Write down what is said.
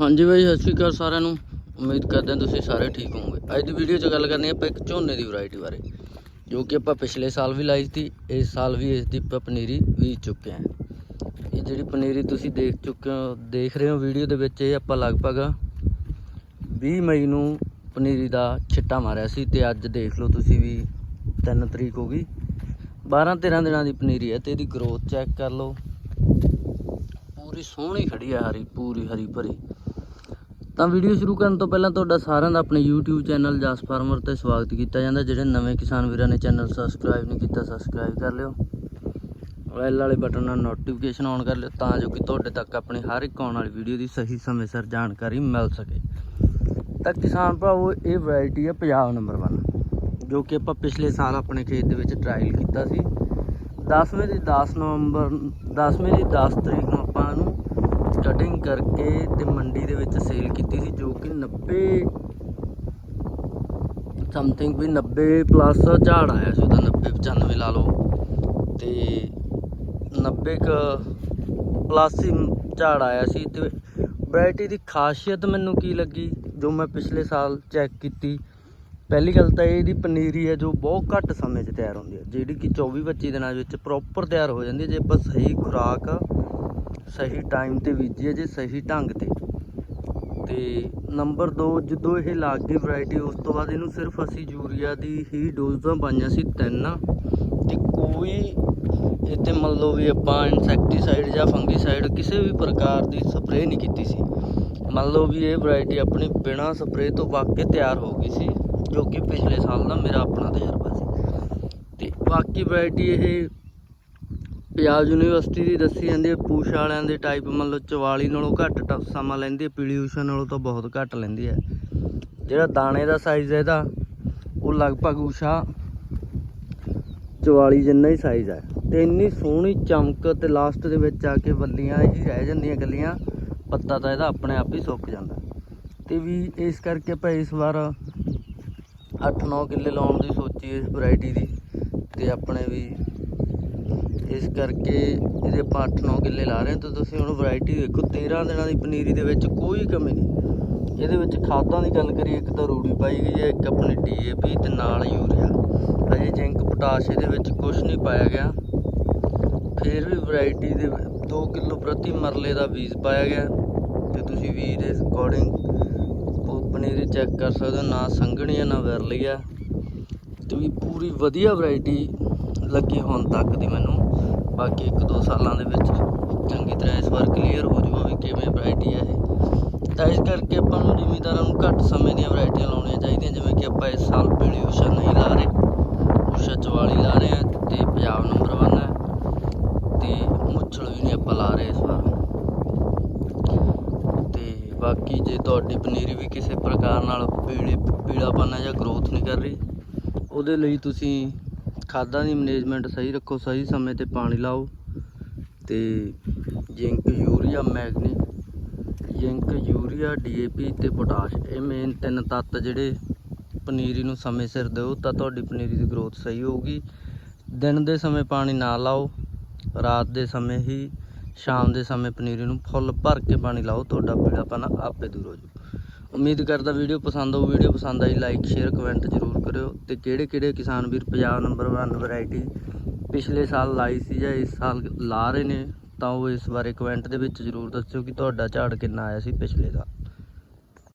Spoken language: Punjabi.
ਹਾਂਜੀ ਬਾਈ, ਸਤਿ ਸ਼੍ਰੀ ਅਕਾਲ ਸਾਰਿਆਂ ਨੂੰ। ਉਮੀਦ ਕਰਦੇ ਹਾਂ ਤੁਸੀਂ ਸਾਰੇ ਠੀਕ ਹੋਵੋਗੇ। ਅੱਜ ਦੀ ਵੀਡੀਓ 'ਚ ਗੱਲ ਕਰਨੀ ਆਪਾਂ ਇੱਕ ਝੋਨੇ ਦੀ ਵੈਰਾਈਟੀ ਬਾਰੇ, ਜੋ ਕਿ ਆਪਾਂ ਪਿਛਲੇ ਸਾਲ ਵੀ ਲਾਈ ਸੀ, ਇਸ ਸਾਲ ਵੀ ਇਸ ਦੀ ਆਪਾਂ ਪਨੀਰੀ ਬੀਜ ਚੁੱਕੇ ਹਾਂ। ਇਹ ਜਿਹੜੀ ਪਨੀਰੀ ਤੁਸੀਂ ਦੇਖ ਚੁੱਕੇ ਹੋ, ਦੇਖ ਰਹੇ ਹੋ ਵੀਡੀਓ ਦੇ ਵਿੱਚ, ਇਹ ਆਪਾਂ ਲਗਭਗ 20 ਮਈ ਨੂੰ ਪਨੀਰੀ ਦਾ ਛਿੱਟਾ ਮਾਰਿਆ ਸੀ, ਤੇ ਅੱਜ ਦੇਖ ਲਓ ਤੁਸੀਂ ਵੀ 3 ਤਰੀਕ ਹੋ ਗਈ। 12 13 ਦਿਨਾਂ ਦੀ ਪਨੀਰੀ ਹੈ, ਤੇ ਇਹਦੀ ਗਰੋਥ ਚੈੱਕ ਕਰ ਲਓ। ਪੂਰੀ ਸੋਹਣੀ ਖੜੀ ਹੈ ਹਰੀ, ਪੂਰੀ ਹਰੀ ਭਰੀ। ਤਾਂ ਵੀਡੀਓ ਸ਼ੁਰੂ ਕਰਨ ਤੋਂ ਪਹਿਲਾਂ ਤੁਹਾਡਾ ਸਾਰਿਆਂ ਦਾ ਆਪਣੇ YouTube ਚੈਨਲ ਜਸ ਫਾਰਮਰ ਤੇ ਸਵਾਗਤ ਕੀਤਾ ਜਾਂਦਾ, ਜਿਹੜੇ ਨਵੇਂ ਕਿਸਾਨ ਵੀਰਾਂ ਨੇ ਚੈਨਲ ਸਬਸਕ੍ਰਾਈਬ ਨਹੀਂ ਕੀਤਾ ਸਬਸਕ੍ਰਾਈਬ ਕਰ ਲਿਓ। ਬੈਲ ਵਾਲੇ ਬਟਨ ਨਾਲ ਨੋਟੀਫਿਕੇਸ਼ਨ ਆਨ ਕਰ ਲਿਓ, ਤਾਂ ਜੋ ਕਿ ਤੁਹਾਡੇ ਤੱਕ ਆਪਣੀ ਹਰ ਇੱਕ ਆਉਣ ਵਾਲੀ ਵੀਡੀਓ ਦੀ ਸਹੀ ਸਮੇਂ ਸਿਰ ਜਾਣਕਾਰੀ ਮਿਲ ਸਕੇ। ਤਾਂ ਕਿਸਾਨ ਭਰਾਵੋ, ਇਹ ਵੈਰਾਈਟੀ ਹੈ ਪੰਜਾਬ ਨੰਬਰ 1 ਜੋ ਕਿ ਆਪਾਂ ਪਿਛਲੇ ਸਾਲ ਆਪਣੇ ਖੇਤ ਦੇ ਵਿੱਚ ਟਰਾਇਲ ਕੀਤਾ ਸੀ। 10ਵੇਂ ਦੀ 10 ਨਵੰਬਰ 10ਵੇਂ ਦੀ 10 ਤਰੀਕ ਨੂੰ ਆਪਾਂ ਨੂੰ ਕਟਿੰਗ ਕਰਕੇ ਤੇ ਮੰਡੀ ਦੇ ਵਿੱਚ ਸੇਲ ਕੀਤੀ ਸੀ, ਜੋ ਕਿ 90 ਸਮਥਿੰਗ ਵੀ 90 ਪਲੱਸ ਝਾੜ ਆਇਆ ਸੀ ਉਹਦਾ 90 95 ਲਾ ਲਓ। ਤੇ 90 ਕ ਪਲੱਸ ਹੀ ਝਾੜ ਆਇਆ ਸੀ ਤੇ ਵੈਰਾਈਟੀ ਦੀ ਖਾਸੀਅਤ ਮੈਨੂੰ ਕੀ ਲੱਗੀ, ਜੋ ਮੈਂ ਪਿਛਲੇ ਸਾਲ ਚੈੱਕ ਕੀਤੀ। ਪਹਿਲੀ ਗੱਲ ਤਾਂ ਇਹਦੀ ਪਨੀਰੀ ਹੈ, ਜੋ ਬਹੁਤ ਘੱਟ ਸਮੇਂ 'ਚ ਤਿਆਰ ਹੁੰਦੀ ਹੈ। ਜਿਹੜੀ ਕਿ 24 25 ਦਿਨਾਂ ਵਿੱਚ ਪ੍ਰੋਪਰ ਤਿਆਰ ਹੋ ਜਾਂਦੀ ਹੈ, ਜੇ ਆਪਾਂ ਸਹੀ ਖੁਰਾਕ ਸਹੀ ਟਾਈਮ ਤੇ ਬੀਜੀਏ ਜੇ ਸਹੀ ਢੰਗ ਤੇ। ਤੇ ਨੰਬਰ 2 ਜਦੋਂ ਇਹ ਲੱਗ ਗਈ ਵੈਰਾਈਟੀ ਉਸ ਤੋਂ ਬਾਅਦ ਇਹਨੂੰ ਸਿਰਫ ਅਸੀਂ ਯੂਰੀਆ ਦੀ ਹੀ ਡੋਜ਼ਾਂ ਪਾਈਆਂ ਸੀ ਤਿੰਨ। ਤੇ ਕੋਈ ਇਹ ਤੇ ਮੰਨ ਲਓ ਵੀ ਆਪਾਂ ਇਨਸੈਕਟੀਸਾਈਡ ਜਾਂ ਫੰਗੀਸਾਈਡ ਕਿਸੇ ਵੀ ਪ੍ਰਕਾਰ ਦੀ ਸਪਰੇਅ ਨਹੀਂ ਕੀਤੀ ਸੀ। ਮੰਨ ਲਓ ਵੀ ਇਹ ਵੈਰਾਈਟੀ ਆਪਣੀ ਬਿਨਾਂ ਸਪਰੇਅ ਤੋਂ ਵਾਕੇ ਤਿਆਰ ਹੋ ਗਈ ਸੀ, ਜੋ ਕਿ ਪਿਛਲੇ ਸਾਲ ਦਾ ਮੇਰਾ ਆਪਣਾ ਤਜਰਬਾ ਸੀ। ਤੇ ਬਾਕੀ ਵੈਰਾਈਟੀ ਇਹ ਪੰਜਾਬ ਯੂਨੀਵਰਸਿਟੀ ਦੀ ਦੱਸੀ ਜਾਂਦੀ ਹੈ ਪੂਛ ਵਾਲਿਆਂ ਦੇ ਟਾਈਪ ਮੰਨ ਲਓ 44 ਨਾਲੋਂ ਘੱਟ ਟ- ਸਮਾਂ ਲੈਂਦੀ ਹੈ ਪੀਲੀ ਊਸ਼ਾ ਨਾਲੋਂ ਤਾਂ ਬਹੁਤ ਘੱਟ ਲੈਂਦੀ ਹੈ। ਜਿਹੜਾ ਦਾਣੇ ਦਾ ਸਾਈਜ਼ ਹੈ ਇਹਦਾ, ਉਹ ਲਗਭਗ ਊਸ਼ਾ 44 ਜਿੰਨਾ ਹੀ ਸਾਈਜ਼ ਹੈ। ਤੇ ਇੰਨੀ ਸੋਹਣੀ ਚਮਕ ਤੇ ਲਾਸਟ ਦੇ ਵਿੱਚ ਆ ਕੇ ਬੱਲੀਆਂ ਹੀ ਰਹਿ ਜਾਂਦੀਆਂ ਗੱਲੀਆਂ ਪੱਤਾ ਤਾਂ ਇਹਦਾ ਆਪਣੇ ਆਪ ਹੀ ਸੁੱਕ ਜਾਂਦਾ। ਤੇ ਵੀ ਇਸ ਕਰਕੇ ਆਪਾਂ ਇਸ ਵਾਰ 8-9 ਕਿੱਲੇ ਲਾਉਣ ਦੀ ਸੋਚੀ ਇਸ ਵੈਰਾਈਟੀ ਦੀ, ਤੇ ਆਪਣੇ ਵੀ ਇਸ ਕਰਕੇ ਇਹਦੇ ਆਪਾਂ 8-9 ਕਿੱਲੇ ਲਾ ਰਹੇ ਹਾਂ ਤਾਂ ਤੁਸੀਂ ਹੁਣ ਵੈਰਾਈਟੀ ਦੇਖੋ 13 ਦਿਨਾਂ ਦੀ ਪਨੀਰੀ ਦੇ ਵਿੱਚ ਕੋਈ ਕਮੀ ਨਹੀਂ। ਇਹਦੇ ਵਿੱਚ ਖਾਦਾਂ ਦੀ ਗੱਲ ਕਰੀਏ, ਇੱਕ ਤਾਂ ਰੂੜੀ ਪਾਈ ਗਈ ਹੈ, ਇੱਕ ਆਪਣੀ ਡੀਏਪੀ ਤੇ ਨਾਲ ਯੂਰੀਆ। ਅਜੇ ਜ਼ਿੰਕ ਪੋਟਾਸ਼ ਇਹਦੇ ਵਿੱਚ ਕੁਝ ਨਹੀਂ ਪਾਇਆ ਗਿਆ। ਫਿਰ ਵੀ ਵੈਰਾਈਟੀ ਦੇ 2 ਕਿਲੋ ਪ੍ਰਤੀ ਮਰਲੇ ਦਾ ਬੀਜ ਪਾਇਆ ਗਿਆ। ਤੇ ਤੁਸੀਂ ਵੀ ਦੇ ਅਕੋਰਡਿੰਗ ਪਨੀਰੀ ਚੈੱਕ ਕਰ ਸਕਦੇ ਹੋ, ਨਾ ਸੰਘਣੀ ਹੈ, ਨਾ ਵਿਰਲੀ ਹੈ। ਤੇ ਵੀ ਪੂਰੀ ਵਧੀਆ ਵੈਰਾਈਟੀ ਲੱਗੀ ਹੁਣ ਤੱਕ ਦੀ ਮੈਨੂੰ। ਬਾਕੀ ਇੱਕ ਦੋ ਸਾਲਾਂ ਦੇ ਵਿੱਚ ਚੰਗੀ ਤਰ੍ਹਾਂ ਇਸ ਵਾਰ ਕਲੀਅਰ ਹੋ ਜਾਊਗਾ ਵੀ ਕਿਵੇਂ ਵੈਰਾਈਟੀ ਹੈ ਇਹ। ਤਾਂ ਇਸ ਕਰਕੇ ਆਪਾਂ ਨੂੰ ਜ਼ਿਮੀਦਾਰਾਂ ਨੂੰ ਘੱਟ ਸਮੇਂ ਦੀਆਂ ਵੈਰਾਈਟੀਆਂ ਲਾਉਣੀਆਂ ਚਾਹੀਦੀਆਂ, ਜਿਵੇਂ ਕਿ ਆਪਾਂ ਇਸ ਸਾਲ ਪੀਲੀ ਊਸ਼ਾ ਨਹੀਂ ਲਾ ਰਹੇ। ਊਸ਼ਾ 44 ਲਾ ਰਹੇ ਹਾਂ ਤੇ ਪੰਜਾਬ ਨੰਬਰ 1 ਹੈ ਤੇ ਮੁੱਛਲ ਵੀ ਨਹੀਂ ਆਪਾਂ ਲਾ ਰਹੇ ਇਸ ਵਾਰ। ਤੇ ਬਾਕੀ ਜੇ ਤੁਹਾਡੀ ਪਨੀਰੀ ਵੀ ਕਿਸੇ ਪ੍ਰਕਾਰ ਨਾਲ ਪੀਲੇ, ਪੀਲਾਪਨ ਹੈ ਜਾਂ ਗਰੋਥ ਨਹੀਂ ਕਰ ਰਹੀ, ਉਹਦੇ ਲਈ ਤੁਸੀਂ ਖਾਦਾਂ ਦੀ ਮੈਨੇਜਮੈਂਟ ਸਹੀ ਰੱਖੋ, ਸਹੀ ਸਮੇਂ ਤੇ ਪਾਣੀ ਲਾਓ। ਤੇ ਜ਼ਿੰਕ, ਯੂਰੀਆ, ਮੈਗਨੀ ਜ਼ਿੰਕ, ਯੂਰੀਆ ਡੀਏਪੀ ਤੇ ਪੋਟਾਸ਼, ਇਹ ਮੇਨ ਤਿੰਨ ਤੱਤ ਜਿਹੜੇ ਪਨੀਰੀ ਨੂੰ ਸਮੇਂ ਸਿਰ ਦਿਓ ਤਾਂ ਤੁਹਾਡੀ ਪਨੀਰੀ ਦੀ ਗਰੋਥ ਸਹੀ ਹੋਊਗੀ। ਦਿਨ ਦੇ ਸਮੇਂ ਪਾਣੀ ਨਾ ਲਾਓ, ਰਾਤ ਦੇ ਸਮੇਂ ਹੀ, ਸ਼ਾਮ ਦੇ ਸਮੇਂ ਪਨੀਰੀ ਨੂੰ ਫੁੱਲ ਭਰ ਕੇ ਪਾਣੀ ਲਾਓ, ਤੁਹਾਡਾ ਪੀਲਾਪਨ ਆਪੇ ਦੂਰ ਹੋ ਜਾਊ। ਉਮੀਦ ਕਰਦਾ ਵੀਡੀਓ ਪਸੰਦ ਆਊ। ਵੀਡੀਓ ਪਸੰਦ ਆਈ ਲਾਈਕ ਸ਼ੇਅਰ ਕਮੈਂਟ ਜ਼ਰੂਰ ਕਰਿਓ। ਤੇ ਕਿਹੜੇ ਕਿਹੜੇ ਕਿਸਾਨ ਵੀਰ ਪੰਜਾਬ ਨੰਬਰ 1 ਵੈਰਾਈਟੀ ਪਿਛਲੇ ਸਾਲ ਲਾਈ ਸੀ ਜਾਂ ਇਸ ਸਾਲ ਲਾ ਰਹੇ ਨੇ, ਤਾਂ ਉਹ ਇਸ ਬਾਰੇ ਕਮੈਂਟ ਦੇ ਵਿੱਚ ਜ਼ਰੂਰ ਦੱਸਿਓ ਕਿ ਤੁਹਾਡਾ ਝਾੜ ਕਿੰਨਾ ਆਇਆ ਸੀ ਪਿਛਲੇ ਦਾ